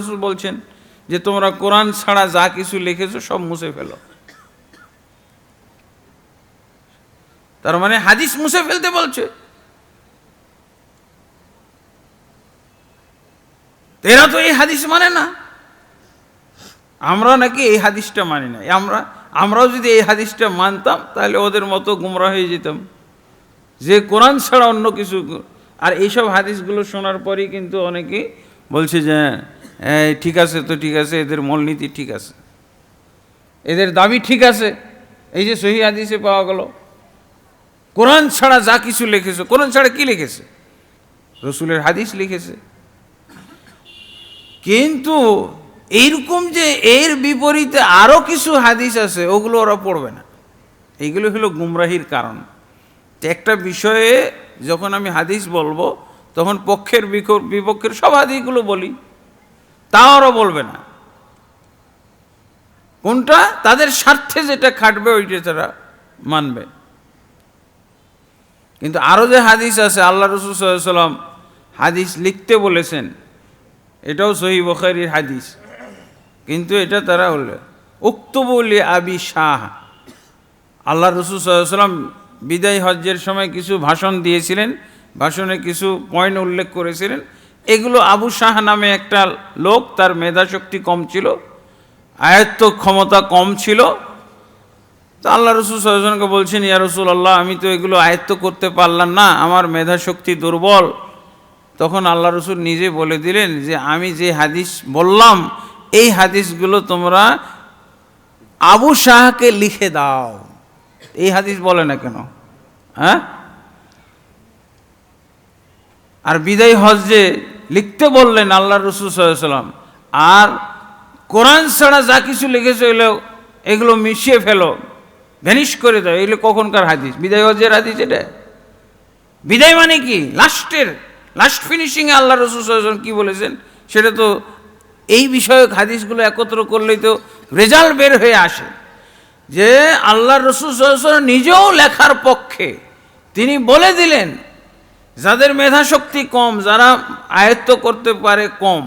রসুল বলছেন যে তোমরা কোরআন ছাড়া যা কিছু লিখেছো সব মুছে ফেলো। তার মানে হাদিস মুছে ফেলতে বলছে। এরা তো এই হাদিস মানে না। আমরা নাকি এই হাদিসটা মানি না। আমরা, আমরাও যদি এই হাদিসটা মানতাম, তাহলে ওদের মতো গুমরা হয়ে যেতাম। যে কোরআন ছাড়া অন্য কিছু, আর এইসব হাদিসগুলো শোনার পরেই কিন্তু অনেকে বলছে যে ঠিক আছে তো, ঠিক আছে, এদের মূলনীতি ঠিক আছে। এদের দাবি ঠিক আছে। এই যে সহি হাদিসে পাওয়া গেল, কোরআন ছাড়া যা কিছু লিখেছে, কোরআন ছাড়া কি লিখেছে? রসুলের হাদিস লিখেছে। কিন্তু এইরকম যে এর বিপরীতে আরও কিছু হাদিস আছে, ওগুলো ওরা পড়বে না। এইগুলো হলো গুমরাহির কারণ। একটা বিষয়ে যখন আমি হাদিস বলব, তখন পক্ষের বিপক্ষের সব হাদিসগুলো বলি। তা ওরা বলবে না। কোনটা? তাদের স্বার্থে যেটা খাটবে, ওইটা তারা মানবে। কিন্তু আরও যে হাদিস আছে, আল্লাহ রসুল সাল্লাম হাদিস লিখতে বলেছেন, এটাও সহি বখারির হাদিস। কিন্তু এটা তারা হলো উক্তবলি আবি শাহ। আল্লাহ রসুল সাল্লাম বিদায় হজ্জের সময় কিছু ভাষণ দিয়েছিলেন, ভাষণে কিছু পয়েন্ট উল্লেখ করেছিলেন। এগুলো আবু শাহ নামে একটা লোক, তার মেধাশক্তি কম ছিল, আয়ত্ত ক্ষমতা কম ছিল। তো আল্লাহ রসুল সাল্লামকে বলছেন, ইয়া রসুল আল্লাহ আমি তো এগুলো আয়ত্ত করতে পারলাম না, আমার মেধাশক্তি দুর্বল। তখন আল্লাহ রসুল নিজে বলে দিলেন যে, আমি যে হাদিস বললাম, এই হাদিসগুলো তোমরা আবু শাহকে লিখে দাও। এই হাদিস বলে না কেন? হ্যাঁ? আর বিদায় হজ্জে লিখতে বললেন আল্লাহ রসুল সাল্লাম আর কোরআন ছাড়া যা কিছু লিখেছে এগুলো এগুলো মিশিয়ে ফেলো, ভ্যানিশ করে দাও, এগুলো কখনকার হাদিস? বিদায় হজ্জের হাদিস এটা? বিদায় মানে কি? লাস্টের, লাস্ট ফিনিশিংয়ে আল্লাহ রসুল সাল্লাম কি বলেছেন? সেটা তো এই বিষয়ক হাদিসগুলো একত্র করলেই তো রেজাল্ট বের হয়ে আসে। যে আল্লাহ রসুল নিজেও লেখার পক্ষে তিনি বলে দিলেন যাদের মেধাশক্তি কম, যারা আয়ত্ত করতে পারে কম,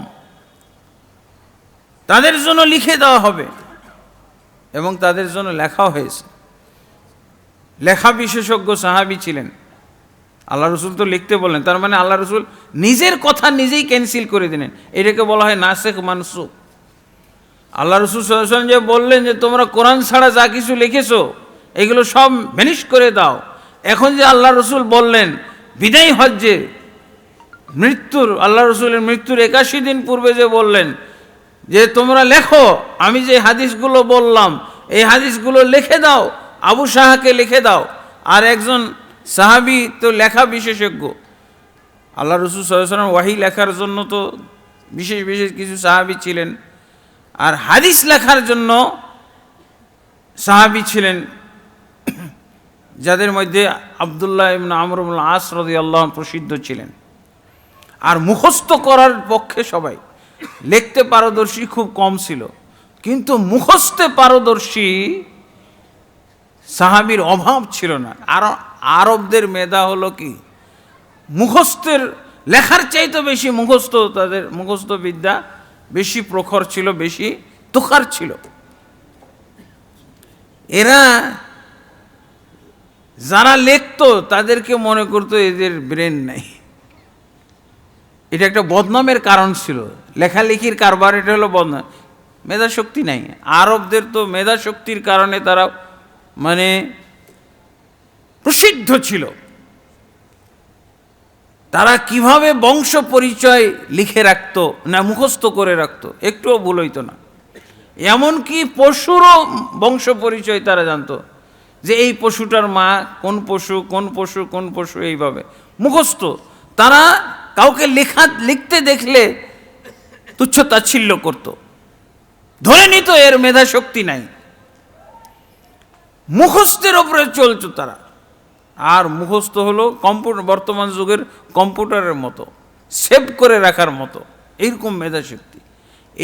তাদের জন্য লিখে দেওয়া হবে এবং তাদের জন্য লেখাও হয়েছে। লেখা বিশেষজ্ঞ সাহাবি ছিলেন। আল্লাহ রসুল তো লিখতে বললেন, তার মানে আল্লাহ রসুল নিজের কথা নিজেই ক্যান্সেল করে দিলেন। এটাকে বলা হয় নাসেক মানসুক আল্লাহ রসুল সাল্লাম যে বললেন যে, তোমরা কোরআন ছাড়া যা কিছু লিখেছো, এগুলো সব ভ্যানিশ করে দাও। এখন যে আল্লাহ রসুল বললেন বিদায় হজ্জে। মৃত্যুর আল্লাহ রসুলের মৃত্যুর একাশি দিন পূর্বে যে বললেন, যে তোমরা লেখো, আমি যে হাদিসগুলো বললাম, এই হাদিসগুলো লিখে দাও, আবু সাহাকে লিখে দাও, আর একজন সাহাবি তো লেখা বিশেষজ্ঞ। আল্লাহ রসুল সাল্লাম ওয়াহি লেখার জন্য তো বিশেষ বিশেষ কিছু সাহাবি ছিলেন, আর হাদিস লেখার জন্য সাহাবি ছিলেন যাদের মধ্যে আবদুল্লাহ ইবন আমরুল আস রদি আল্লাহ প্রসিদ্ধ ছিলেন। আর মুখস্থ করার পক্ষে সবাই। লিখতে পারদর্শী খুব কম ছিল। কিন্তু মুখস্থে পারদর্শী সাহাবির অভাব ছিল না। আর আরবদের মেধা হলো কি? মুখস্থের লেখার চাইতে বেশি মুখস্থ তাদের মুখস্থ বিদ্যা বেশি প্রখর ছিল, বেশি তুখার ছিল। এরা যারা লিখতো, তাদেরকে মনে করতো এদের ব্রেন নাই। এটা একটা বদনামের কারণ ছিল। লেখালেখির কারবার, এটা হলো বদনাম। মেধাশক্তি নাই। আরবদের তো মেধাশক্তির কারণে তারা মানে প্রসিদ্ধ ছিল। তারা কীভাবে বংশ পরিচয় লিখে রাখত না মুখস্থ করে রাখতো, একটুও ভুল হইতো না। এমনকি পশুরও বংশ পরিচয় তারা জানতো। যে এই পশুটার মা কোন পশু কোন পশু কোন পশু এইভাবে। মুখস্থ। তারা কাউকে লেখা, লিখতে দেখলে তুচ্ছ তাচ্ছিল্য করত। ধরে নিত এর মেধা শক্তি নাই। মুখস্থের ওপরে চলতো তারা। আর মুখস্থ হলো কম্পিউটার, বর্তমান যুগের কম্পিউটারের মতো, সেভ করে রাখার মতো। এইরকম মেধাশক্তি।